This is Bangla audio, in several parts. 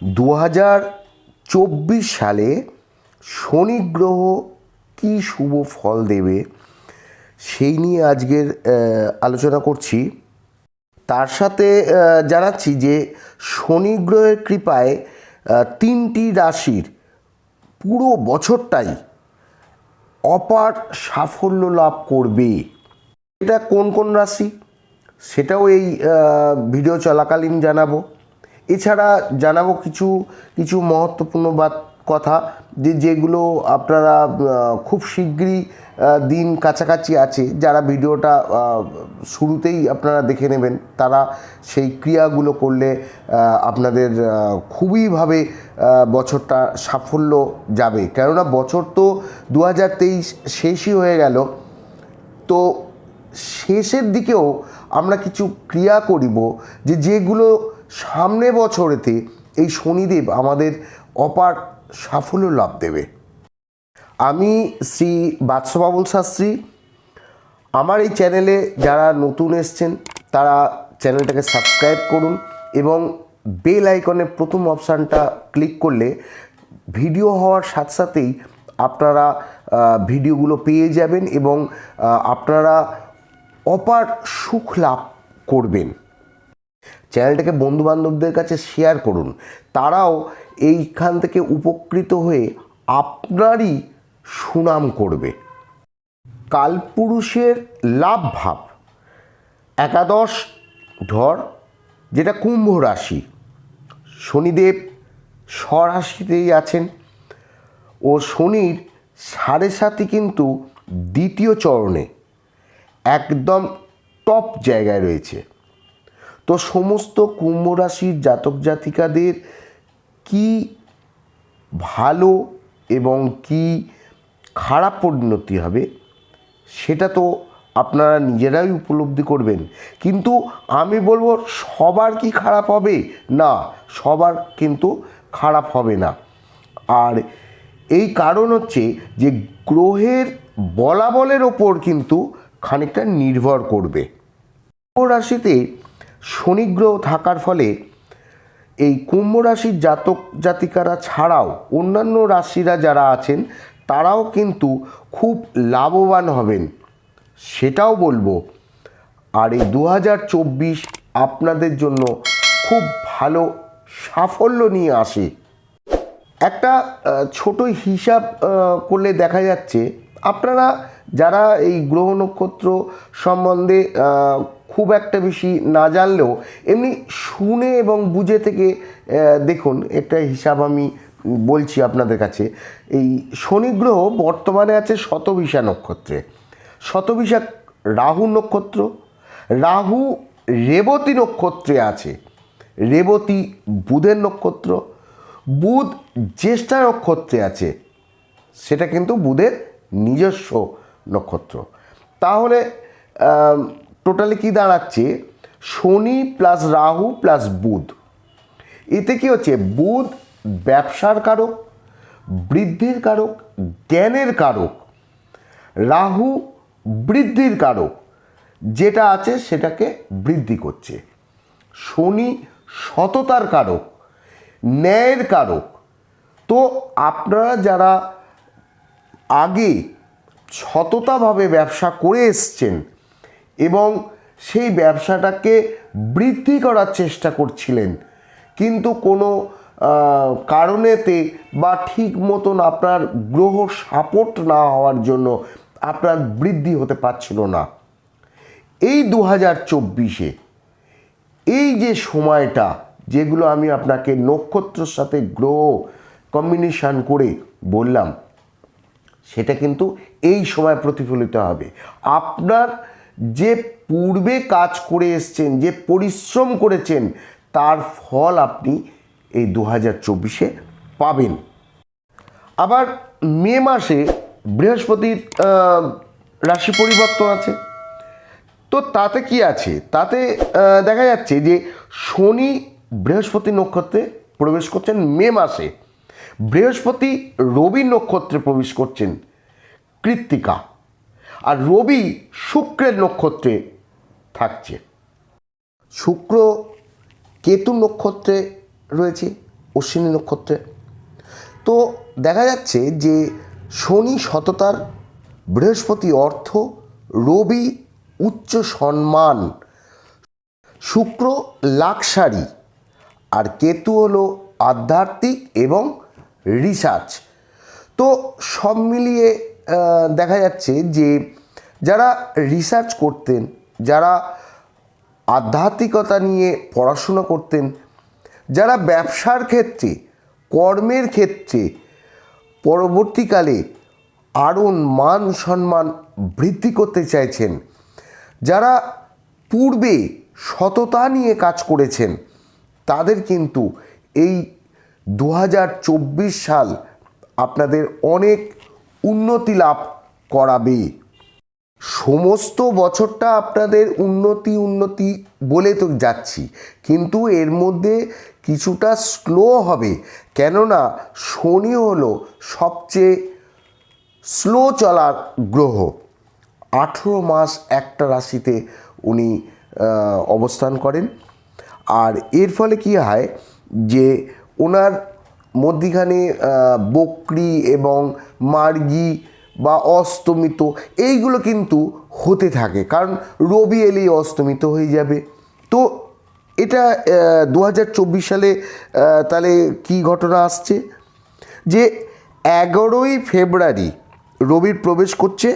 দু হাজার চব্বিশ সালে শনি গ্রহ কী শুভ ফল দেবে সেই নিয়ে আজকের আলোচনা করছি। তার সাথে জানাচ্ছি যে শনি গ্রহের কৃপায় তিনটি রাশির পুরো বছরটাই অপার সাফল্য লাভ করবে। এটা কোন কোন রাশি? সেটাও এই ভিডিও চলাকালীন জানাব। এছাড়া জানাব কিছু কিছু মহত্বপূর্ণ বা কথা যে, যেগুলো আপনারা খুব শীঘ্রই দিন কাছাকাছি আছে যারা ভিডিওটা শুরুতেই আপনারা দেখে নেবেন, তারা সেই ক্রিয়াগুলো করলে আপনাদের খুবইভাবে বছরটা সাফল্য যাবে। কেননা বছর তো দু হাজার তেইশ শেষই হয়ে গেল, তো শেষের দিকেও আমরা কিছু ক্রিয়া করিব, যে, যেগুলো সামনে বছরেতে এই শনিদেব আমাদের অপার সাফল্য লাভ দেবে। আমি শ্রী বাদশবাবুল শাস্ত্রী। আমার এই চ্যানেলে যারা নতুন এসছেন, তারা চ্যানেলটাকে সাবস্ক্রাইব করুন এবং বেল আইকনে প্রথম অপশানটা ক্লিক করলে ভিডিও হওয়ার সাথে সাথেই আপনারা ভিডিওগুলো পেয়ে যাবেন এবং আপনারা অপার সুখ লাভ করবেন। চ্যানেলটাকে বন্ধুবান্ধবদের কাছে শেয়ার করুন। তারাও এইখান থেকে উপকৃত হয়ে আপনারই সুনাম করবে। কালপুরুষের লাভ ভাব। একাদশ ধর যেটা কুম্ভ রাশি। শনিদেব স্বরাশিতেই আছেন ও শনির সাড়ে সাতই কিন্তু দ্বিতীয় চরণে একদম টপ জায়গায় রয়েছে। তো সমস্ত কুম্ভ রাশির জাতক জাতিকাদের কি ভালো এবং কি খারাপ পরিণতি হবে, সেটা তো আপনারা নিজেরাই উপলব্ধি করবেন। কিন্তু আমি বলব, সবার কি খারাপ হবে? না, সবার কিন্তু খারাপ হবে না। আর এই কারণ হচ্ছে যে, গ্রহের বলাবলের ওপর কিন্তু খানিকটা নির্ভর করবে। রাশিতে শনি গ্রহ থাকার ফলে এই কুম্ভ রাশির জাতক জাতিকারা ছাড়াও অন্যান্য রাশিরা যারা আছেন, তারাও কিন্তু খুব লাভবান হবেন। সেটাও বলব। আর এই দু হাজার চব্বিশ আপনাদের জন্য খুব ভালো সাফল্য নিয়ে আসে। একটা ছোট হিসাব করলে দেখা যাচ্ছে, আপনারা যারা এই গ্রহ নক্ষত্র সম্বন্ধে খুব একটা বেশি না জানলেও এমনি শুনে এবং বুঝে থেকে দেখুন, একটা হিসাব আমি বলছি আপনাদের কাছে। এই শনি গ্রহ বর্তমানে আছে শতবিশা নক্ষত্রে। শতবিশা রাহু নক্ষত্র, রাহু রেবতী নক্ষত্রে আছে। রেবতী বুধের নক্ষত্র, বুধ জ্যেষ্ঠা নক্ষত্রে আছে। সেটা কিন্তু বুধের নিজস্ব নক্ষত্র। তাহলে টোটালি কি দাঁড়াচ্ছে? শনি প্লাস রাহু প্লাস বুধ। এতে কি হচ্ছে? বুধ ব্যবসার কারক, বৃদ্ধির কারক, জ্ঞানের কারক। রাহু বৃদ্ধির কারক। যেটা আছে সেটাকে বৃদ্ধি করছে। শনি সততার কারক, ন্যায়ের কারক। তো আপনারা যারা আগে সততাভাবে ব্যবসা করে এসছেন এবং সেই ব্যবসাটাকে বৃদ্ধি করার চেষ্টা করছিলেন। কিন্তু কোনো কারণেতে বা ঠিক মতন আপনার গ্রহ সাপোর্ট না হওয়ার জন্য আপনার বৃদ্ধি হতে পারছিল না। এই দু হাজার চব্বিশে এই যে সময়টা যেগুলো আমি আপনাকে নক্ষত্রর সাথে গ্রহ কম্বিনেশান করে বললাম সেটা কিন্তু এই সময় প্রতিফলিত হবে। আপনার যে পূর্বে কাজ করে এসছেন, যে পরিশ্রম করেছেন, তার ফল আপনি এই দু হাজার চব্বিশে পাবেন। আবার মে মাসে বৃহস্পতির রাশি পরিবর্তন আছে। তো তাতে কি আছে? তাতে দেখা যাচ্ছে যে শনি বৃহস্পতি নক্ষত্রে প্রবেশ করছেন মে মাসে। বৃহস্পতি রবি নক্ষত্রে প্রবেশ করছেন, কৃত্তিকা। আর রবি শুক্রের নক্ষত্রে থাকছে। শুক্র কেতু নক্ষত্রে রয়েছে, অশ্বিনী নক্ষত্রে। তো দেখা যাচ্ছে যে শনি সততার বৃহস্পতি অর্থ রবি উচ্চ সম্মান। শুক্র লাক্সারি, আর কেতু হলো আধ্যাত্মিক এবং রিসার্চ তো সব মিলিয়ে দেখা যাচ্ছে যে যারা রিসার্চ করতেন, যারা আধ্যাত্মিকতা নিয়ে পড়াশোনা করতেন, যারা ব্যবসার ক্ষেত্রে, কর্মের ক্ষেত্রে পরবর্তীকালে আরও মান সম্মান বৃদ্ধি করতে চাইছেন, যারা পূর্বে সততা নিয়ে কাজ করেছেন, তাদের কিন্তু এই দু হাজার চব্বিশ সাল আপনাদের অনেক উন্নতি লাভ করাবে। সমস্ত বছরটা আপনাদের উন্নতি উন্নতি বলে তো যাচ্ছি। কিন্তু এর মধ্যে কিছুটা স্লো হবে। কেননা শনি হলো সবচেয়ে স্লো চলার গ্রহ। আঠেরো মাস একটা রাশিতে উনি অবস্থান করেন। আর এর ফলে কি হয় যে ওনার মধ্যিখানে বকরি এবং মার্গি বা অস্তমিত এইগুলো কিন্তু হতে থাকে। কারণ রবি এলেই অস্তমিত হয়ে যাবে। তো এটা দু হাজার চব্বিশ সালে তাহলে কি ঘটনা আসছে? যে এগারোই ফেব্রুয়ারি রবির প্রবেশ করছে,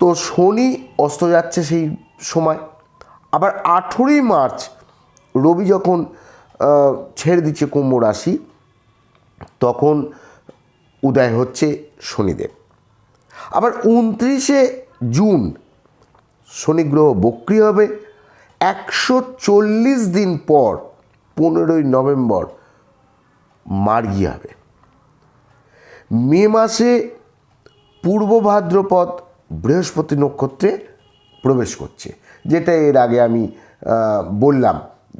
তো শনি অস্ত যাচ্ছে সেই সময়। আবার আঠেরোই মার্চ রবি যখন ছেড়ে দিচ্ছে কুম্ভ রাশি, তখন উদয় হচ্ছে শনিদেব। আবার উনত্রিশে জুন শনিগ্রহ বক্রি হবে। একশো চল্লিশ দিন পর পনেরোই নভেম্বর মার্গি হবে। মে মাসে পূর্ব ভাদ্রপদ বৃহস্পতি নক্ষত্রে প্রবেশ করছে, যেটা এর আগে আমি বললাম।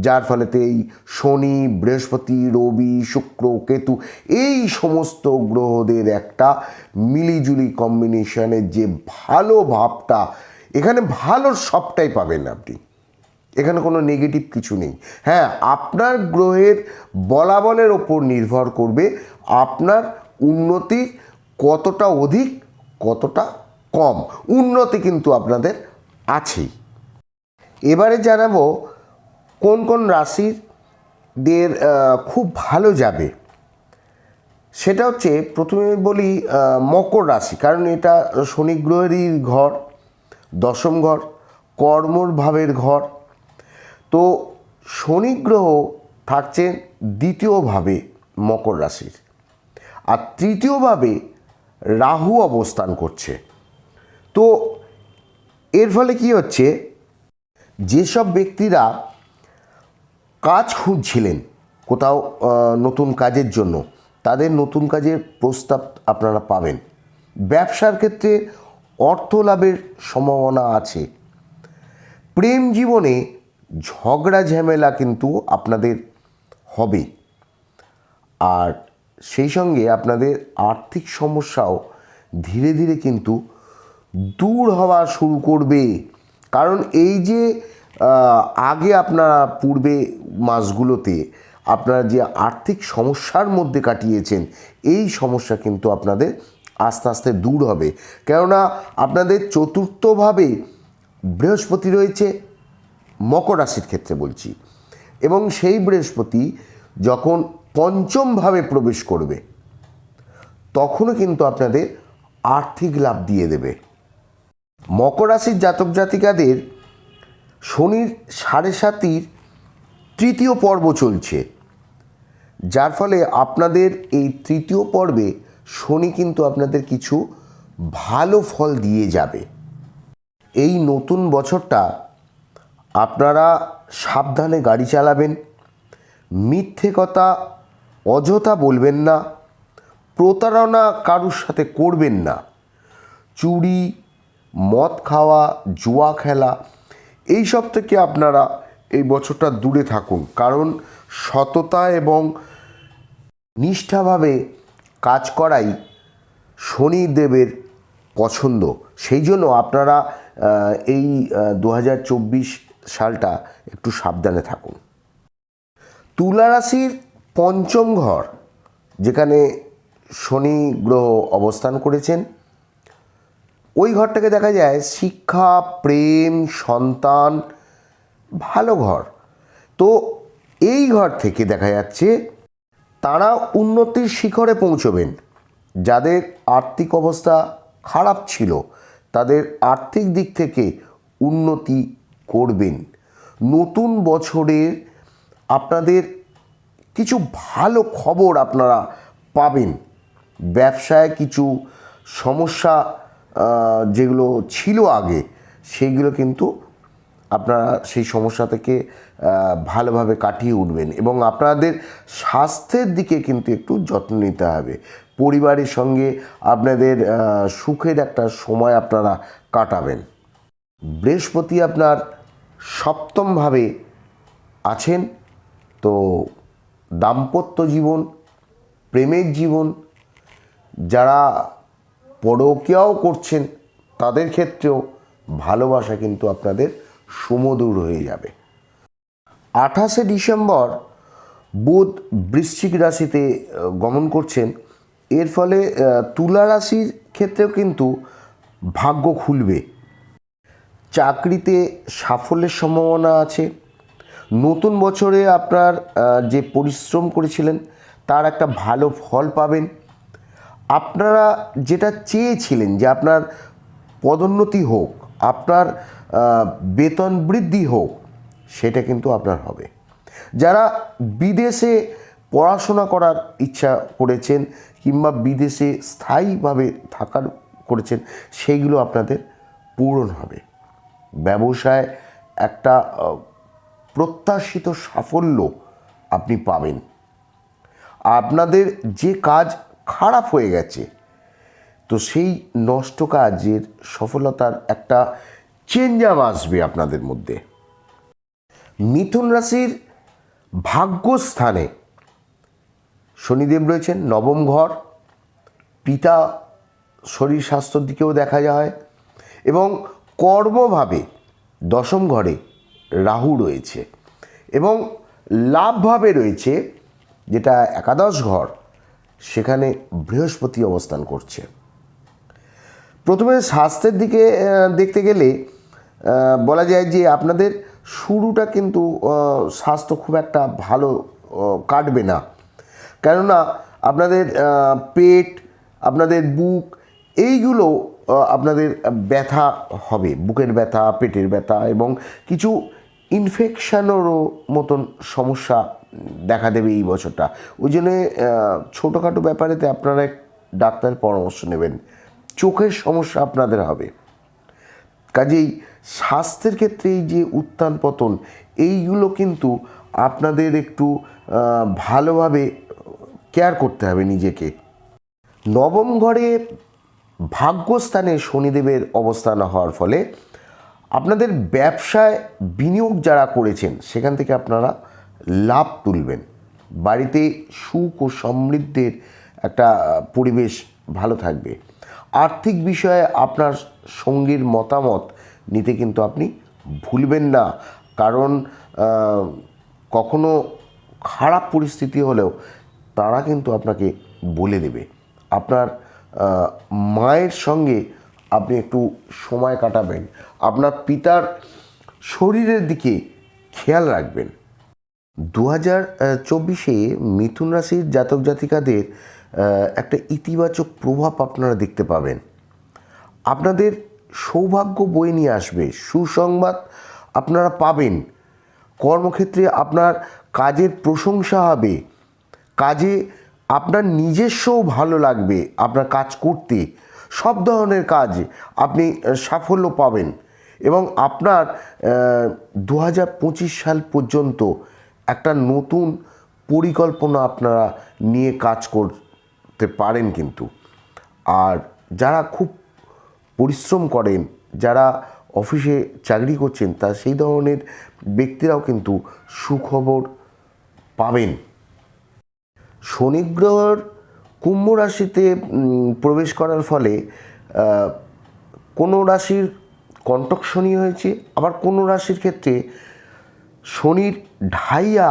যার ফলেতে এই শনি, বৃহস্পতি, রবি, শুক্র, কেতু এই সমস্ত গ্রহদের একটা মিলিজুলি কম্বিনেশনের যে ভালো ভাবটা, এখানে ভালো সবটাই পাবেন আপনি। এখানে কোনো নেগেটিভ কিছু নেই। হ্যাঁ আপনার গ্রহের বলাবলের ওপর নির্ভর করবে আপনার উন্নতি কতটা অধিক, কতটা কম। উন্নতি কিন্তু আপনাদের আছেই। এবারে জানাব কোন কোন রাশির দের খুব ভালো যাবে? সেটা হচ্ছে, প্রথমে বলি মকর রাশি। কারণ এটা শনি গ্রহেরই ঘর, দশম ঘর, কর্মর ভাবের ঘর। তো শনি গ্রহ থাকছেন দ্বিতীয়ভাবে মকর রাশির। আর তৃতীয়ভাবে রাহু অবস্থান করছে। তো এর ফলে কি হচ্ছে, যেসব ব্যক্তিরা কাজ খুঁজছিলেন কোথাও নতুন কাজের জন্য। তাদের নতুন কাজের প্রস্তাব আপনারা পাবেন। ব্যবসার ক্ষেত্রে অর্থ লাভের সম্ভাবনা আছে। প্রেম জীবনে ঝগড়া, ঝামেলা কিন্তু আপনাদের হবে। আর সেই সঙ্গে আপনাদের আর্থিক সমস্যাও ধীরে ধীরে কিন্তু দূর হওয়া শুরু করবে। কারণ এই যে আগে আপনারা পূর্বে মাসগুলোতে আপনারা যে আর্থিক সমস্যার মধ্যে কাটিয়েছেন, এই সমস্যা কিন্তু আপনাদের আস্তে আস্তে দূর হবে। কেননা আপনাদের চতুর্থভাবে বৃহস্পতি রয়েছে, মকর রাশির ক্ষেত্রে বলছি। এবং সেই বৃহস্পতি যখন পঞ্চমভাবে প্রবেশ করবে, তখনও কিন্তু আপনাদের আর্থিক লাভ দিয়ে দেবে। মকর রাশির জাতক জাতিকাদের শনির সাড়ে সাতির তৃতীয় পর্ব চলছে। যার ফলে আপনাদের এই তৃতীয় পর্বে শনি কিন্তু আপনাদের কিছু ভালো ফল দিয়ে যাবে। এই নতুন বছরটা আপনারা সাবধানে গাড়ি চালাবেন, মিথ্যে কথা, অযথা বলবেন না, প্রতারণা কারুর সাথে করবেন না। চুরি, মদ খাওয়া, জুয়া খেলা এই সব থেকে আপনারা এই বছরটা দূরে থাকুন। কারণ সততা এবং নিষ্ঠাভাবে কাজ করাই শনিদেবের পছন্দ। সেই জন্য আপনারা এই দু হাজার চব্বিশ সালটা একটু সাবধানে থাকুন। তুলা রাশির পঞ্চম ঘর, যেখানে শনি গ্রহ অবস্থান করেছেন ওই ঘরটাকে দেখা যায় শিক্ষা, প্রেম, সন্তান, ভালো ঘর। তো এই ঘর থেকে দেখা যাচ্ছে তারা উন্নতির শিখরে পৌঁছবেন। যাদের আর্থিক অবস্থা খারাপ ছিল, তাদের আর্থিক দিক থেকে উন্নতি করবেন। নতুন বছরের আপনাদের কিছু ভালো খবর আপনারা পাবেন। ব্যবসায় কিছু সমস্যা যেগুলো ছিল আগে, সেইগুলো কিন্তু আপনারা সেই সমস্যা থেকে ভালোভাবে কাটিয়ে উঠবেন এবং আপনাদের স্বাস্থ্যের দিকে কিন্তু একটু যত্ন নিতে হবে। পরিবারের সঙ্গে আপনাদের সুখের একটা সময় আপনারা কাটাবেন। বৃহস্পতি আপনার সপ্তমভাবে আছেন, তো দাম্পত্য জীবন, প্রেমের জীবন, যারা পরকীয়াও করছেন, তাদের ক্ষেত্রেও ভালোবাসা কিন্তু আপনাদের সুমধুর হয়ে যাবে। আঠাশে ডিসেম্বর বুধ বৃশ্চিক রাশিতে গমন করছেন। এর ফলে তুলা রাশির ক্ষেত্রেও কিন্তু ভাগ্য খুলবে। চাকরিতে সাফল্যের সম্ভাবনা আছে। নতুন বছরে আপনার যে পরিশ্রম করেছিলেন, তার একটা ভালো ফল পাবেন। আপনারা যেটা চেয়েছিলেন যে আপনার পদোন্নতি হোক, আপনার বেতন বৃদ্ধি হোক, সেটা কিন্তু আপনার হবে। যারা বিদেশে পড়াশোনা করার ইচ্ছা করেছেন কিংবা বিদেশে স্থায়ীভাবে থাকার করেছেন, সেইগুলো আপনাদের পূরণ হবে। ব্যবসায় একটা প্রত্যাশিত সাফল্য আপনি পাবেন। আপনাদের যে কাজ খারাপ হয়ে গেছে। তো সেই নষ্ট কাজের সফলতার একটা চেঞ্জ আসবে আপনাদের মধ্যে। মিথুন রাশির ভাগ্যস্থানে শনিদেব রয়েছেন, নবম ঘর, পিতা শরীর স্বাস্থ্যর দিকেও দেখা যায় এবং কর্মভাবে দশম ঘরে রাহু রয়েছে এবং লাভভাবে রয়েছে যেটা একাদশ ঘর সেখানে বৃহস্পতি অবস্থান করছে। প্রথমে স্বাস্থ্যের দিকে দেখতে গেলে বলা যায় যে আপনাদের শুরুটা কিন্তু স্বাস্থ্য খুব একটা ভালো কাটবে না। কেননা আপনাদের পেট, আপনাদের বুক, এইগুলো আপনাদের ব্যথা হবে। বুকের ব্যথা, পেটের ব্যথা এবং কিছু ইনফেকশানেরও মতন সমস্যা দেখা দেবে এই বছরটা। ওই জন্যে ছোটোখাটো ব্যাপারেতে আপনারা এক ডাক্তারের পরামর্শ নেবেন। চোখের সমস্যা আপনাদের হবে। কাজেই স্বাস্থ্যের ক্ষেত্রে এই যে উত্থান পতন, এইগুলো কিন্তু আপনাদের একটু ভালোভাবে কেয়ার করতে হবে নিজেকে। নবম ঘরে ভাগ্যস্থানে শনিদেবের অবস্থান হওয়ার ফলে আপনাদের ব্যবসায় বিনিয়োগ যারা করেছেন, সেখান থেকে আপনারা লাভ তুলবেন। বাড়িতে সুখ ও সমৃদ্ধির একটা পরিবেশ ভালো থাকবে। আর্থিক বিষয়ে আপনার সঙ্গীর মতামত নিতে কিন্তু আপনি ভুলবেন না। কারণ কখনো খারাপ পরিস্থিতি হলেও তারা কিন্তু আপনাকে বলে দেবে। আপনার মায়ের সঙ্গে আপনি একটু সময় কাটাবেন। আপনার পিতার শরীরের দিকে খেয়াল রাখবেন। দু হাজার চব্বিশে মিথুন রাশির জাতক জাতিকাদের একটা ইতিবাচক প্রভাব আপনারা দেখতে পাবেন। আপনাদের সৌভাগ্য বয়ে নিয়ে আসবে, সুসংবাদ আপনারা পাবেন। কর্মক্ষেত্রে আপনার কাজের প্রশংসা হবে, কাজে আপনার নিজস্বও ভালো লাগবে, আপনার কাজ করতে। সব ধরনের কাজ আপনি সাফল্য পাবেন এবং আপনার দু হাজার পঁচিশ সাল পর্যন্ত একটা নতুন পরিকল্পনা আপনারা নিয়ে কাজ করতে পারেন কিন্তু। আর যারা খুব পরিশ্রম করেন, যারা অফিসে চাকরি করছেন, তা সেই ধরনের ব্যক্তিরাও কিন্তু সুখবর পাবেন। শনি গ্রহর কুম্ভ রাশিতে প্রবেশ করার ফলে কোনো রাশির কণ্টক শনি হয়েছে, আবার কোনো রাশির ক্ষেত্রে শনির ঢাইয়া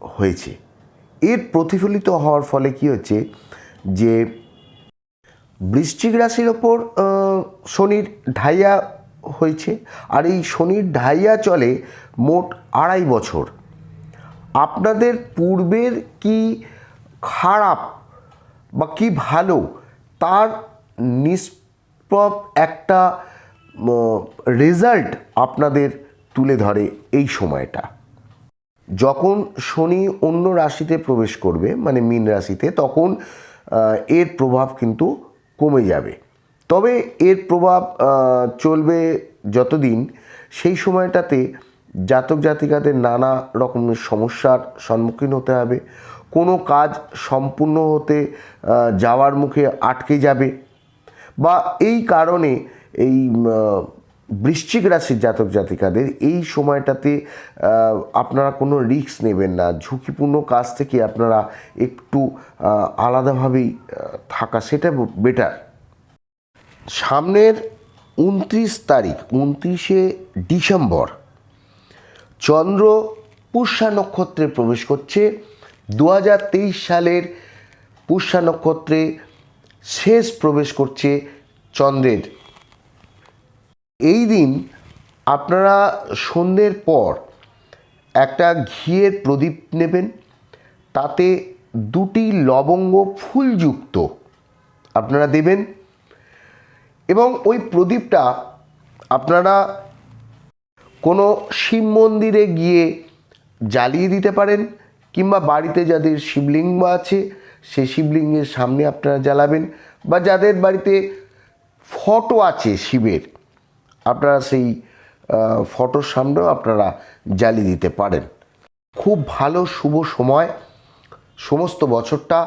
হয়েছে। এর প্রতিফলিত হওয়ার ফলে কি হচ্ছে যে, বৃশ্চিক রাশির ওপর শনির ঢাইয়া হয়েছে। আর এই শনির ঢাইয়া চলে মোট আড়াই বছর। আপনাদের পূর্বের কি খারাপ বা কি ভালো তার নিষ্পপ একটা রেজাল্ট আপনাদের তুলে ধরে এই সময়টা। যখন শনি অন্য রাশিতে প্রবেশ করবে মানে মীন রাশিতে, তখন এর প্রভাব কিন্তু কমে যাবে। তবে এর প্রভাব চলবে যতদিন, সেই সময়টাতে জাতক জাতিকাদের নানা রকমের সমস্যার সম্মুখীন হতে হবে। কোনো কাজ সম্পূর্ণ হতে যাওয়ার মুখে আটকে যাবে। বা এই কারণে এই বৃশ্চিক রাশির জাতক জাতিকাদের এই সময়টাতে আপনারা কোনো রিস্ক নেবেন না। ঝুঁকিপূর্ণ কাজ থেকে আপনারা একটু আলাদাভাবেই থাকা সেটা বেটার সামনের উনত্রিশ তারিখ, উনত্রিশে ডিসেম্বর, চন্দ্র পুষ্যা নক্ষত্রে প্রবেশ করছে। দু হাজার তেইশ সালের পুষ্যা নক্ষত্রে শেষ প্রবেশ করছে চন্দ্রের। এই দিন আপনারা সন্ধ্যের পর একটা ঘিয়ের প্রদীপ নেবেন, তাতে দুটি লবঙ্গ ফুলযুক্ত আপনারা দেবেন এবং ওই প্রদীপটা আপনারা কোনো শিব মন্দিরে গিয়ে জ্বালিয়ে দিতে পারেন কিংবা বাড়িতে যাদের শিবলিঙ্গ আছে সেই শিবলিঙ্গের সামনে আপনারা জ্বালাবেন বা যাদের বাড়িতে ফটো আছে শিবের আপনারা সেই ফটোর সামনেও আপনারা জ্বালিয়ে দিতে পারেন। খুব ভালো, শুভ সময়। সমস্ত বছরটা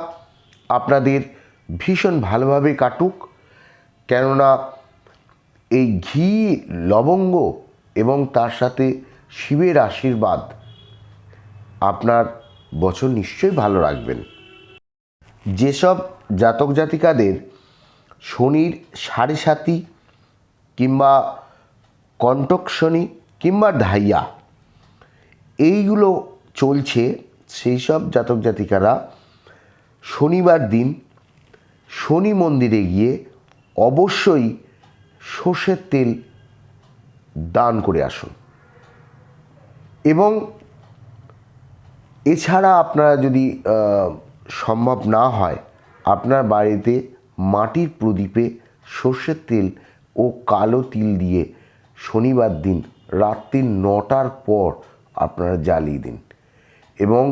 আপনাদের ভীষণ ভালোভাবে কাটুক। কেননা এই ঘি, লবঙ্গ এবং তার সাথে শিবের আশীর্বাদ আপনার বছর নিশ্চয়ই ভালো রাখবেন। যেসব জাতক জাতিকাদের শনির সাড়ে সাতি কিংবা কণ্টক শনি কিংবা ঢাইয়া এইগুলো চলছে। সেই সব জাতক জাতিকারা শনিবার দিন শনি মন্দিরে গিয়ে অবশ্যই সর্ষের তেল দান করে আসুন। এবং এছাড়া আপনারা যদি সম্ভব না হয়, আপনার বাড়িতে মাটির প্রদীপে সর্ষের তেল ও কালো তিল দিয়ে শনিবার দিন, রাত্রি নটার পর আপনারা জ্বালিয়ে দিন। এবং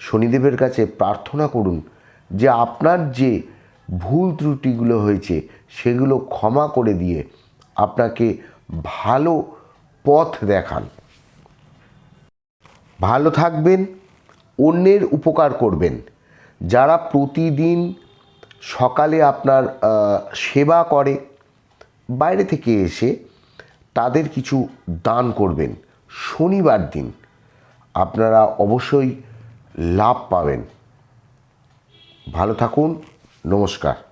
শনিদেবের কাছে প্রার্থনা করুন যে আপনার যে ভুল ত্রুটিগুলো হয়েছে, সেগুলো ক্ষমা করে দিয়ে আপনাকে ভালো পথ দেখান। ভালো থাকবেন, অন্যের উপকার করবেন। যারা প্রতিদিন সকালে আপনার সেবা করে, বাইরে থেকে এসে তাদের কিছু দান করবেন। শনিবার দিন আপনারা অবশ্যই লাভ পাবেন। ভালো থাকুন নমস্কার।